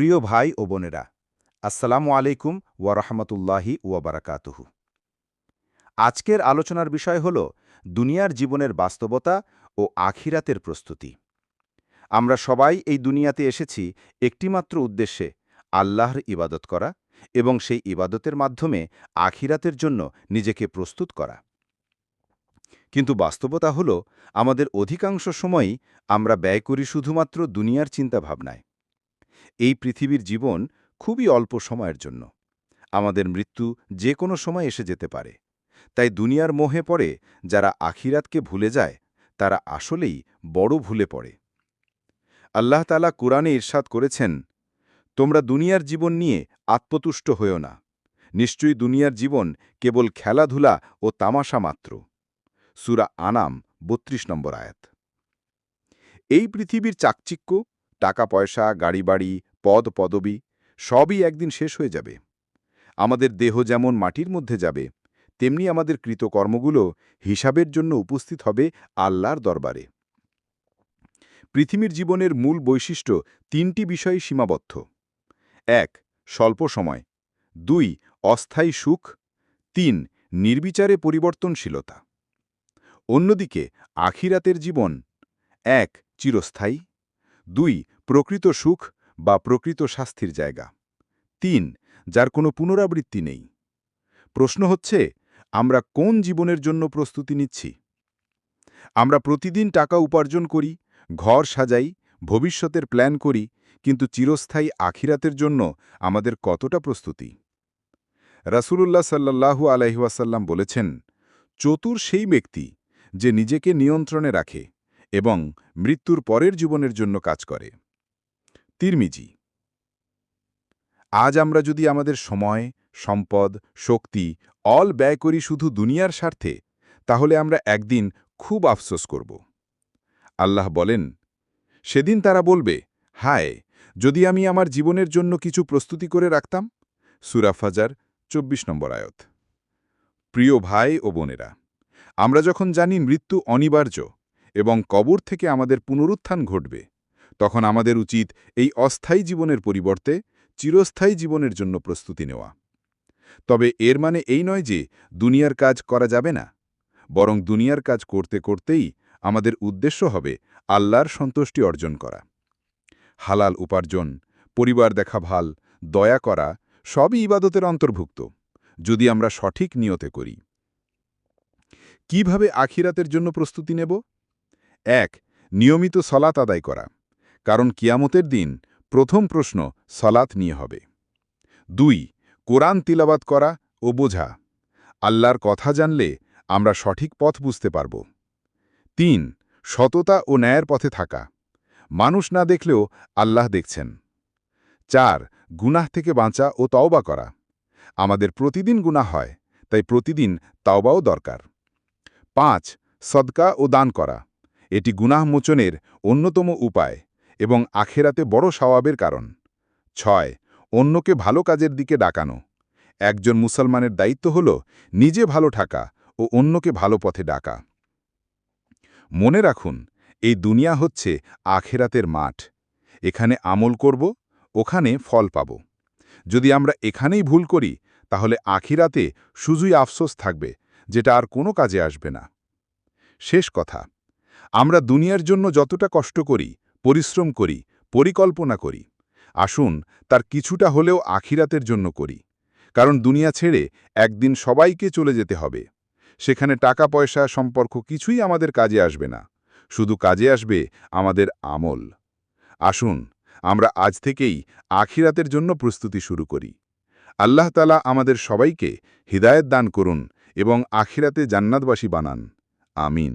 প্রিয় ভাই ও বোনেরা, আসসালামু আলাইকুম ওয়া রাহমাতুল্লাহি ওয়া বারাকাতুহু। আজকের আলোচনার বিষয় হল দুনিয়ার জীবনের বাস্তবতা ও আখিরাতের প্রস্তুতি। আমরা সবাই এই দুনিয়াতে এসেছি একটিমাত্র উদ্দেশ্যে আল্লাহর ইবাদত করা এবং সেই ইবাদতের মাধ্যমে আখিরাতের জন্য নিজেকে প্রস্তুত করা। কিন্তু বাস্তবতা হল, আমাদের অধিকাংশ সময়ই আমরা ব্যয় করি শুধুমাত্র দুনিয়ার চিন্তাভাবনায়। এই পৃথিবীর জীবন খুবই অল্প সময়ের জন্য। আমাদের মৃত্যু যে কোনো সময় এসে যেতে পারে। তাই দুনিয়ার মোহে পড়ে যারা আখিরাতকে ভুলে যায়, তারা আসলেই বড় ভুলে পড়ে। আল্লাহ তালা কোরআনে ইরশাদ করেছেন, তোমরা দুনিয়ার জীবন নিয়ে আত্মতুষ্ট হয়েও না। নিশ্চয়ই দুনিয়ার জীবন কেবল খেলাধুলা ও তামাশা মাত্র। সুরা আনাম বত্রিশ নম্বর আয়াত। এই পৃথিবীর চাকচিক্য টাকা পয়সা গাড়ি বাড়ি পদ, পদবি, সবই একদিন শেষ হয়ে যাবে। আমাদের দেহ যেমন মাটির মধ্যে যাবে, তেমনি আমাদের কৃতকর্মগুলো হিসাবের জন্য উপস্থিত হবে আল্লাহর দরবারে। পৃথিবীর জীবনের মূল বৈশিষ্ট্য তিনটি বিষয়ে সীমাবদ্ধ। এক, স্বল্প সময়। দুই, অস্থায়ী সুখ। তিন, নির্বিচারে পরিবর্তনশীলতা। অন্যদিকে, আখিরাতের জীবন। এক, চিরস্থায়ী। দুই, প্রকৃত সুখ বা প্রকৃত শাস্তির জায়গা। তিন, যার কোনো পুনরাবৃত্তি নেই। প্রশ্ন হচ্ছে, আমরা কোন জীবনের জন্য প্রস্তুতি নিচ্ছি? আমরা প্রতিদিন টাকা উপার্জন করি, ঘর সাজাই, ভবিষ্যতের প্ল্যান করি, কিন্তু চিরস্থায়ী আখিরাতের জন্য আমাদের কতটা প্রস্তুতি? রাসূলুল্লাহ সাল্লাল্লাহু আলহিহাসাল্লাম বলেছেন, চতুর সেই ব্যক্তি যে নিজেকে নিয়ন্ত্রণে রাখে। এবং মৃত্যুর পরের জীবনের জন্য কাজ করে। তিরমিজি। আজ আমরা যদি আমাদের সময়, সম্পদ, শক্তি অল ব্যয় করি শুধু দুনিয়ার স্বার্থে, তাহলে আমরা একদিন খুব আফসোস করব। আল্লাহ বলেন, সেদিন তারা বলবে, হায়, যদি আমি আমার জীবনের জন্য কিছু প্রস্তুতি করে রাখতাম? সুরাফাজার ২৪ নম্বর আয়ত। প্রিয় ভাই ও বোনেরা, আমরা যখন জানি মৃত্যু অনিবার্য এবং কবর থেকে আমাদের পুনরুত্থান ঘটবে। তখন আমাদের উচিত এই অস্থায়ী জীবনের পরিবর্তে চিরস্থায়ী জীবনের জন্য প্রস্তুতি নেওয়া। তবে এর মানে এই নয় যে দুনিয়ার কাজ করা যাবে না, বরং দুনিয়ার কাজ করতে করতেই আমাদের উদ্দেশ্য হবে আল্লাহর সন্তুষ্টি অর্জন করা। হালাল উপার্জন, পরিবার দেখা ভালো, দয়া করা সবই ইবাদতের অন্তর্ভুক্ত, যদি আমরা সঠিক নিয়তে করি। কীভাবে আখিরাতের জন্য প্রস্তুতি নেব? এক, নিয়মিত সলাত আদায় করা। কারণ কিয়ামতের দিন প্রথম প্রশ্ন সলাত নিয়ে হবে। দুই, কোরআন তিলাবাত করা ও বোঝা। আল্লাহর কথা জানলে আমরা সঠিক পথ বুঝতে পারব। তিন, সততা ও ন্যায়ের পথে থাকা। মানুষ না দেখলেও আল্লাহ দেখছেন। চার, গুনাহ থেকে বাঁচা ও তওবা করা। আমাদের প্রতিদিন গুনাহ হয়, তাই প্রতিদিন তাওবাও দরকার। পাঁচ, সদকা ও দান করা। এটি গুনাহ মোচনের অন্যতম উপায় এবং আখেরাতে বড় স্বভাবের কারণ। ছয়, অন্যকে ভালো কাজের দিকে ডাকানো। একজন মুসলমানের দায়িত্ব হল নিজে ভালো থাকা ও অন্যকে ভালো পথে ডাকা। মনে রাখুন, এই দুনিয়া হচ্ছে আখেরাতের মাঠ। এখানে আমল করব, ওখানে ফল পাব। যদি আমরা এখানেই ভুল করি, তাহলে আখিরাতে শুধুই আফসোস থাকবে, যেটা আর কোনো কাজে আসবে না। শেষ কথা। আমরা দুনিয়ার জন্য যতটা কষ্ট করি, পরিশ্রম করি, পরিকল্পনা করি, আসুন তার কিছুটা হলেও আখিরাতের জন্য করি। কারণ দুনিয়া ছেড়ে একদিন সবাইকে চলে যেতে হবে। সেখানে টাকা পয়সা সম্পর্ক কিছুই আমাদের কাজে আসবে না। শুধু কাজে আসবে আমাদের আমল। আসুন আমরা আজ থেকেই আখিরাতের জন্য প্রস্তুতি শুরু করি। আল্লাহ তালা আমাদের সবাইকে হৃদায়ত দান করুন এবং আখিরাতে জান্নাতবাসী বানান। আমিন।